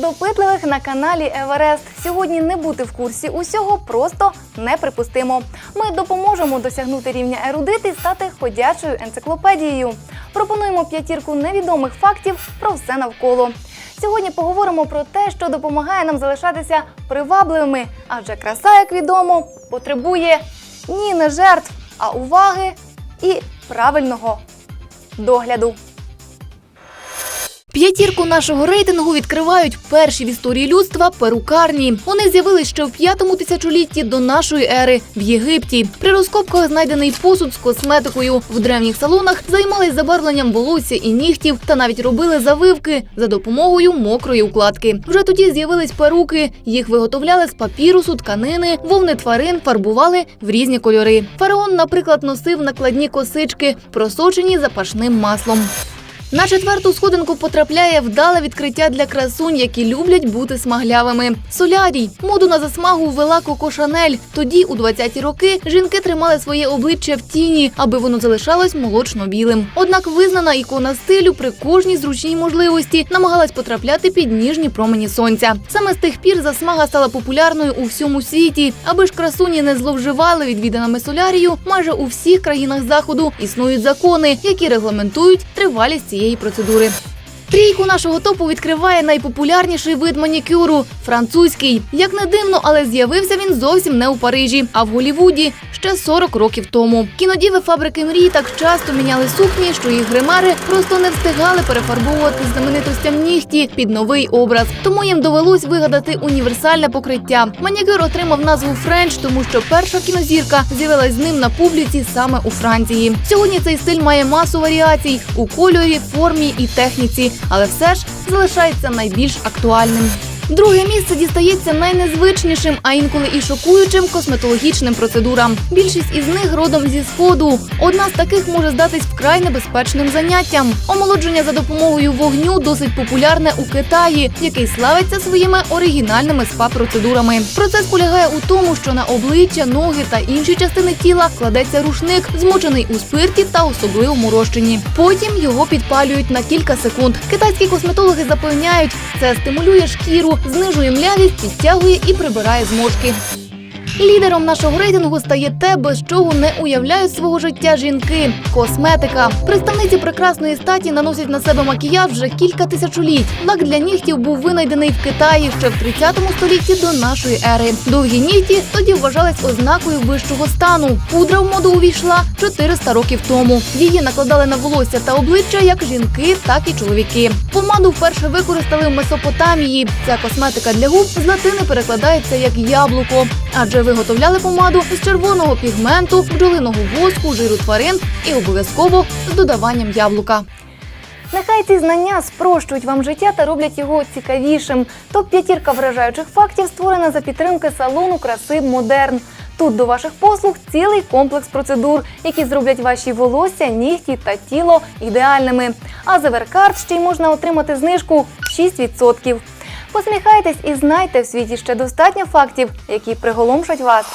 допитливих на каналі Еверест. Сьогодні не бути в курсі усього просто неприпустимо. Ми допоможемо досягнути рівня ерудит і стати ходячою енциклопедією. Пропонуємо п'ятірку невідомих фактів про все навколо. Сьогодні поговоримо про те, що допомагає нам залишатися привабливими, адже краса, як відомо, потребує ні не жертв, а уваги і правильного догляду. П'ятірку нашого рейтингу відкривають перші в історії людства перукарні. Вони з'явились ще в п'ятому тисячолітті до нашої ери в Єгипті. При розкопках знайдений посуд з косметикою. В древніх салонах займались забарвленням волосся і нігтів та навіть робили завивки за допомогою мокрої укладки. Вже тоді з'явились перуки. Їх виготовляли з папірусу, тканини, вовни тварин, фарбували в різні кольори. Фараон, наприклад, носив накладні косички, просочені запашним маслом. На четверту сходинку потрапляє вдале відкриття для красунь, які люблять бути смаглявими. Солярій моду на засмагу ввела Коко Шанель. Тоді, у 20-ті роки, жінки тримали своє обличчя в тіні, аби воно залишалось молочно-білим. Однак визнана ікона стилю при кожній зручній можливості намагалась потрапляти під ніжні промені сонця. Саме з тих пір засмага стала популярною у всьому світі. Аби ж красуні не зловживали відвіданими солярію, майже у всіх країнах заходу існують закони, які регламентують тривалість процедури. Трійку нашого топу відкриває найпопулярніший вид манікюру французький. Як не дивно, але з'явився він зовсім не у Парижі, а в Голівуді ще 40 років тому. Кінодіви фабрики мрій так часто міняли сукні, що їх гримари просто не встигали перефарбовувати знаменитостям нігті під новий образ. Тому їм довелось вигадати універсальне покриття. Манікюр отримав назву Френч, тому що перша кінозірка з'явилась з ним на публіці саме у Франції. Сьогодні цей стиль має масу варіацій у кольорі, формі і техніці, але все ж залишається найбільш актуальним. Друге місце дістається найнезвичнішим, а інколи і шокуючим косметологічним процедурам. Більшість із них родом зі сходу. Одна з таких може здатись вкрай небезпечним заняттям. Омолодження за допомогою вогню досить популярне у Китаї, який славиться своїми оригінальними спа-процедурами. Процес полягає у тому, що на обличчя, ноги та інші частини тіла кладеться рушник, змочений у спирті та особливому розчині. Потім його підпалюють на кілька секунд. Китайські косметологи запевняють, це стимулює шкіру, знижує млявість, підтягує і прибирає зморшки. Лідером нашого рейтингу стає те, без чого не уявляють свого життя жінки косметика. Представниці прекрасної статі наносять на себе макіяж вже кілька тисячоліть. Лак для нігтів був винайдений в Китаї ще в 30 столітті до нашої ери. Довгі нігті тоді вважались ознакою вищого стану. Пудра в моду увійшла 400 років тому. Її накладали на волосся та обличчя як жінки, так і чоловіки. Помаду вперше використали в Месопотамії. Ця косметика для губ з латини перекладається як яблуко, адже виготовляли помаду з червоного пігменту, бджолиного воску, жиру тварин і обов'язково з додаванням яблука. Нехай ці знання спрощують вам життя та роблять його цікавішим. Топ п'ятірка вражаючих фактів створена за підтримки салону краси Модерн. Тут до ваших послуг цілий комплекс процедур, які зроблять ваші волосся, нігті та тіло ідеальними. А за Веркарт ще й можна отримати знижку 6%. Посміхайтесь і знайте в світі ще достатньо фактів, які приголомшать вас.